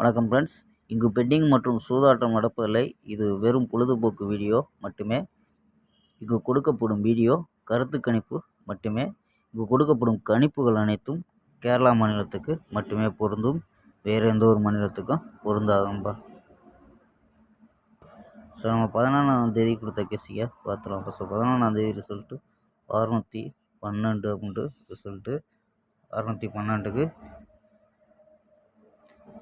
வணக்கம் ஃப்ரெண்ட்ஸ் இங்கு பெட்டிங் மற்றும் சூதாட்டம் நடப்பதில்லை. இது வெறும் பொழுதுபோக்கு வீடியோ மட்டுமே. இங்கு கொடுக்கப்படும் வீடியோ கருத்து கணிப்பு மட்டுமே. இங்கு கொடுக்கப்படும் கணிப்புகள் அனைத்தும் கேரளா மாநிலத்துக்கு மட்டுமே பொருந்தும். வேறு எந்த ஒரு மாநிலத்துக்கும் பொருந்தாதம்பா. ஸோ நம்ம பதினாலாம் தேதி கொடுத்த கெஸியை பார்த்துலாம் ஸோ பதினாலாம் தேதி ரிசல்ட்டு அறுநூற்றி பன்னெண்டு அப்படின்ட்டு ரிசல்ட்டு அறுநூற்றி பன்னெண்டுக்கு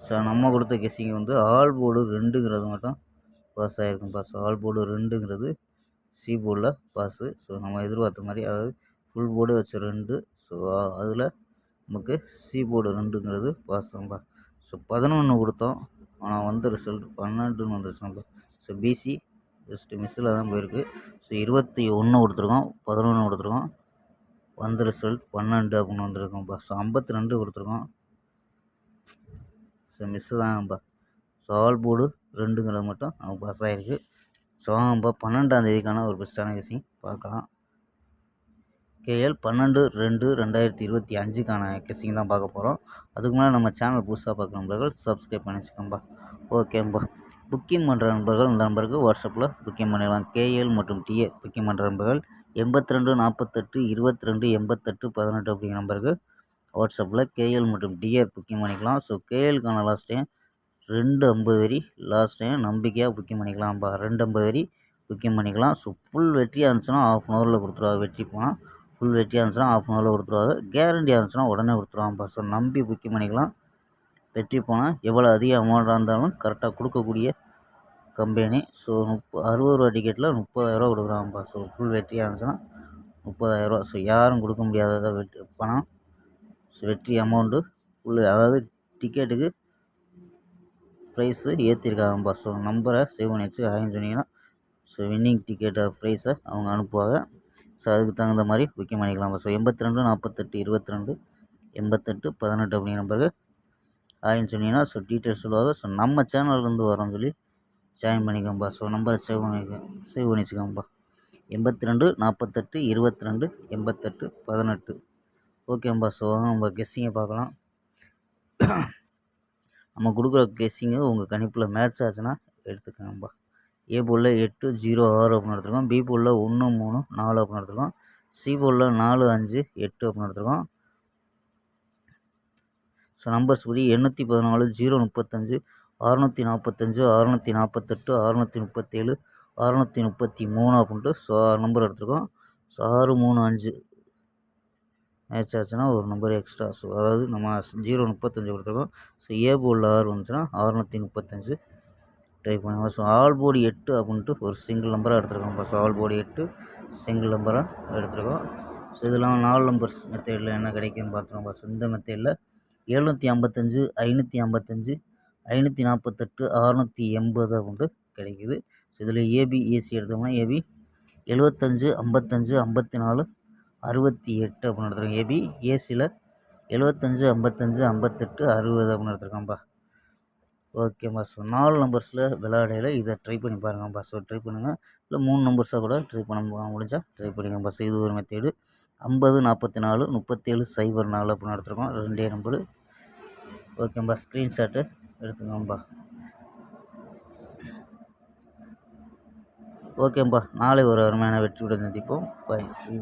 ஸோ நம்ம கொடுத்த கெஸ்ஸிங் வந்து ஆல் போர்டு ரெண்டுங்கிறது மட்டும் பாஸ் ஆகிருக்கும் பாஸ் ஆல் போர்டு ரெண்டுங்கிறது சி போர்டில் பாஸு ஸோ நம்ம எதிர்பார்த்த மாதிரி அதாவது ஃபுல் போர்டு வச்ச ரெண்டு. ஸோ அதில் நமக்கு சி போர்டு ரெண்டுங்கிறது பாஸ் தான்ப்பா ஸோ பதினொன்று கொடுத்தோம். ஆனால் வந்த ரிசல்ட் பன்னெண்டுன்னு வந்துருச்சுப்பா ஸோ பிசி ஜஸ்ட்டு மிஸ்ஸில் தான் போயிருக்கு. ஸோ இருபத்தி ஒன்று கொடுத்துருக்கோம். பதினொன்று கொடுத்துருக்கோம். வந்த ரிசல்ட் பன்னெண்டு அப்படின்னு வந்திருக்கோம்ப்பா ஸோ ஐம்பத்தி ரெண்டு கொடுத்துருக்கோம். ஸோ மிஸ்ஸு தான்ப்பா. ஸோ ஆல் போர்டு ரெண்டுங்கிறது மட்டும். அவங்க பாஸ் ஆகிருக்கு ஸோ நம்ம பன்னெண்டாம் தேதிக்கான ஒரு பெஸ்ட்டான கெஸிங் பார்க்கலாம். கேஎல் பன்னெண்டு ரெண்டு ரெண்டாயிரத்தி இருபத்தி அஞ்சுக்கான கெஸிங் தான் பார்க்க போகிறோம் அதுக்கு முன்னாடி நம்ம சேனல் புதுசாக பார்க்குற நண்பர்கள் சப்ஸ்கிரைப் பண்ணி வச்சுக்கோம்பா. ஓகேம்பா புக்கிங் பண்ணுற நண்பர்கள் இந்த நம்பருக்கு வாட்ஸ்அப்பில் புக்கிங் பண்ணிடலாம். கேஎல் மற்றும் டிஏ புக்கிங் பண்ணுற நண்பர்கள் எண்பத்தி ரெண்டு நாற்பத்தெட்டு இருபத்தி ரெண்டு எண்பத்தெட்டு பதினெட்டு அப்படிங்கிற நம்பருக்கு வாட்ஸ்அப்பில் கேஎல் மற்றும் டிஆர் புக்கிங் பண்ணிக்கலாம். ஸோ கேஎலுக்கான லாஸ்ட் டைம் ரெண்டு ஐம்பது வரி லாஸ்ட் டைம் நம்பிக்கையாக புக்கிங் பண்ணிக்கலாம்ப்பா. ரெண்டு ஐம்பது வரி புக்கிங் பண்ணிக்கலாம். ஸோ ஃபுல் வெற்றியாக இருந்துச்சுன்னா ஆஃப் அன் ஹவரில் கொடுத்துருவாங்க வெற்றி போனால் ஃபுல் வெற்றியாக இருந்துச்சுன்னா ஆஃப் அன் ஹவரில் கொடுத்துருவாங்க கேரண்டியாக இருந்துச்சுன்னா உடனே கொடுத்துருவாங்கப்பா ஸோ நம்பி புக்கிங் பண்ணிக்கலாம். வெற்றி போனால் எவ்வளோ அதிக அமௌண்ட்டாக இருந்தாலும் கரெக்டாக கொடுக்கக்கூடிய கம்பெனி ஸோ முப்ப அறுபது ரூபா டிக்கெட்டில் முப்பதாயிரரூவா கொடுக்குறாங்கப்பா ஸோ ஃபுல் வெற்றியாக இருந்துச்சுன்னா முப்பதாயிரரூவா ஸோ யாரும் கொடுக்க முடியாததை வெட்டி பணம் ஸோ வெற்றி அமௌண்ட்டு ஃபுல்லு அதாவது டிக்கெட்டுக்கு ப்ரைஸு ஏற்றிருக்காங்கப்பா ஸோ நம்பரை சேவ் பண்ணி வச்சு ஆயின்னு சொன்னீங்கன்னா ஸோ வின்னிங் டிக்கெட்டை ப்ரைஸை அவங்க அனுப்புவாங்க. ஸோ அதுக்கு தகுந்த மாதிரி புக்கிங் பண்ணிக்கலாம்ப்பா ஸோ எண்பத்தி ரெண்டு நாற்பத்தெட்டு இருபத்தி ரெண்டு எண்பத்தெட்டு பதினெட்டு அப்படிங்கிற பிறகு ஆகின்னு சொன்னீங்கன்னா ஸோ டீட்டெயில்ஸ் சொல்லுவாங்க. ஸோ நம்ம சேனல்லேருந்து வரோம்னு சொல்லி ஜாயின் பண்ணிக்கோம்பா ஸோ நம்பரை சேவ் பண்ணிக்க சேவ் பண்ணி வச்சுக்கோங்கப்பா எண்பத்தி ரெண்டு நாற்பத்தெட்டு இருபத்தி ரெண்டு எண்பத்தெட்டு பதினெட்டு. ஓகேம்பா ஸோ நம்ம கெஸ்ஸிங்கை பார்க்கலாம். நம்ம கொடுக்குற கெஸ்ஸிங்கு உங்கள் கணிப்பில் மேட்ச் ஆச்சுன்னா எடுத்துக்கோங்கப்பா ஏ போலில் எட்டு ஜீரோ ஆறு அப்படின்னு எடுத்துருக்கோம். பி போலில் ஒன்று மூணு நாலு அப்படின்னு எடுத்துருக்கோம். சி போலில் நாலு அஞ்சு எட்டு அப்படின்னு எடுத்துருக்கோம். ஸோ நம்பர்ஸ் படி எண்ணூற்றி பதினாலு ஜீரோ முப்பத்தஞ்சு அறநூற்றி நாற்பத்தஞ்சு அறநூற்றி நாற்பத்தெட்டு அறநூற்றி முப்பத்தேழு அறநூற்றி முப்பத்தி மூணு அப்படின்ட்டு ஸோ ஆறு நம்பர் எடுத்துருக்கோம். ஸோ ஆறு மூணு அஞ்சு. மேட்ச் ஆச்சுன்னா ஒரு நம்பர் எக்ஸ்ட்ரா ஸோ அதாவது நம்ம ஜீரோ முப்பத்தஞ்சு கொடுத்துருக்கோம். ஸோ ஏ போர்டில் ஆறு வந்துச்சுன்னா அறநூற்றி முப்பத்தஞ்சு ட்ரை பண்ணுவோம் ஸோ ஆல் போர்டு எட்டு அப்படின்ட்டு ஒரு சிங்கிள் நம்பராக எடுத்துருக்கோம். ஸோ ஆல் போர்டு எட்டு சிங்கிள் நம்பராக எடுத்துருக்கோம். ஸோ இதெல்லாம் நாலு நம்பர்ஸ் மெத்தேடில் என்ன கிடைக்குன்னு பார்த்துருக்கோம். ஸோ இந்த மெத்தேடில் எழுநூற்றி ஐம்பத்தஞ்சு ஐநூற்றி ஐம்பத்தஞ்சு ஐநூற்றி நாற்பத்தெட்டு அறநூற்றி எண்பது அப்படின்ட்டு கிடைக்குது. ஸோ இதில் ஏபி ஏசி எடுத்தோம்னா ஏபி எழுபத்தஞ்சு ஐம்பத்தஞ்சு ஐம்பத்தி நாலு அறுபத்தி எட்டு அப்படின்னு எடுத்துருக்கோம் ஏபி ஏசியில் எழுபத்தஞ்சு ஐம்பத்தஞ்சு ஐம்பத்தெட்டு அறுபது அப்படின்னு எடுத்துருக்கோம்ப்பா ஓகேம்பா ஸோ நாலு நம்பர்ஸில் விளையாடையில் இதை ட்ரை பண்ணி பாருங்கப்பா. ஸோ ட்ரை பண்ணுங்கள் இல்லை மூணு நம்பர்ஸாக கூட ட்ரை பண்ண முடிஞ்சால் ட்ரை பண்ணிக்கோங்கப்பா. ஸோ இது ஒரு மெத்தேடு ஐம்பது நாற்பத்தி நாலு முப்பத்தேழு சைபர் நாலு அப்படின்னு எடுத்துருக்கோம். ரெண்டே நம்பரு ஓகேம்பா ஸ்க்ரீன்ஷாட்டு எடுத்துக்கோம்பா ஓகேம்பா நாளை ஒரு அருமையான வெற்றியுடன் சந்திப்போம். By C